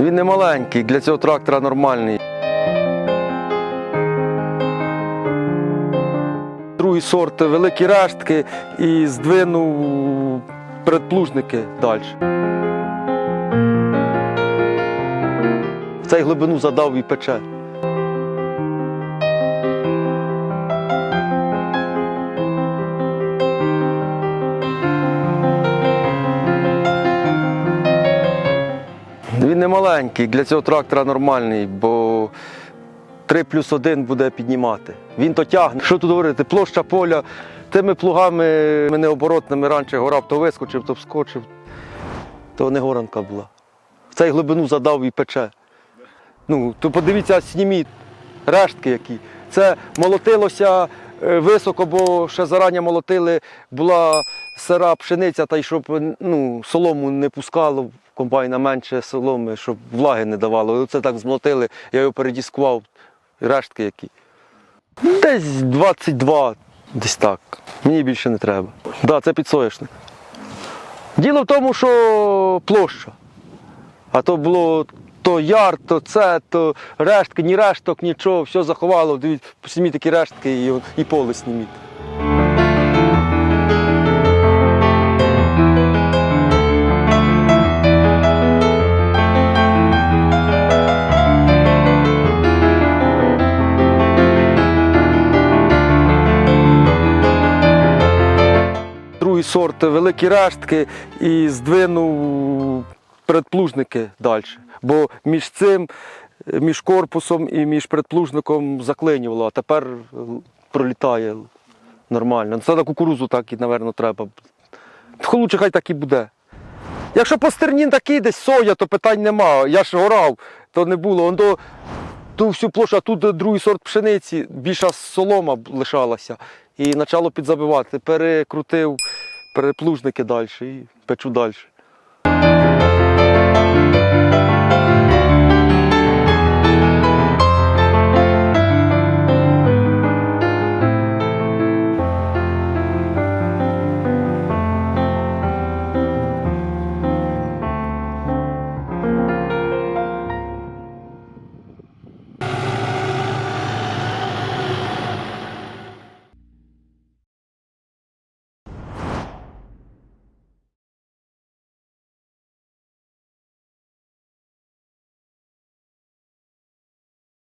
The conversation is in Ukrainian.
Він не маленький, для цього трактора нормальний. Другий сорт великі рештки і здвинув передплужники далі. В цей глибину задав і пече. Він не маленький, для цього трактора нормальний, бо 3 плюс 1 буде піднімати. Він то тягне. Що тут говорити? Площа поля тими плугами ми необоротними раніше горав, то вискочив, то вскочив. То не горанка була. В цей глибину задав і пече. Ну, то подивіться, сніміть рештки які. Це молотилося високо, бо ще зарані молотили, була сира пшениця, та й щоб ну, солому не пускало комбайна менше соломи, щоб влаги не давало. Оце так змолотили, я його передіскував, рештки які. Десь 22, десь так. Мені більше не треба. Так, да, це підсоєшник. Діло в тому, що площа. А то було то яр, то це, то рештки, ні решток, нічого, все заховало. Дивіться, сніміть такі рештки і, і поле сніміть. Другий сорт великі рештки і здвинув передплужники далі. Бо між цим, між корпусом і між передплужником заклинювало, а тепер е, пролітає нормально. Це на кукурузу так і, напевно, треба. Лучше хай так і буде. Якщо по стерні такий десь соя, то питань нема. Я ж горав, то не було. Он до, ту всю площу, а тут другий сорт пшениці, більша солома лишалася. І почало підзабивати. Перекрутив переплужники далі і печу далі.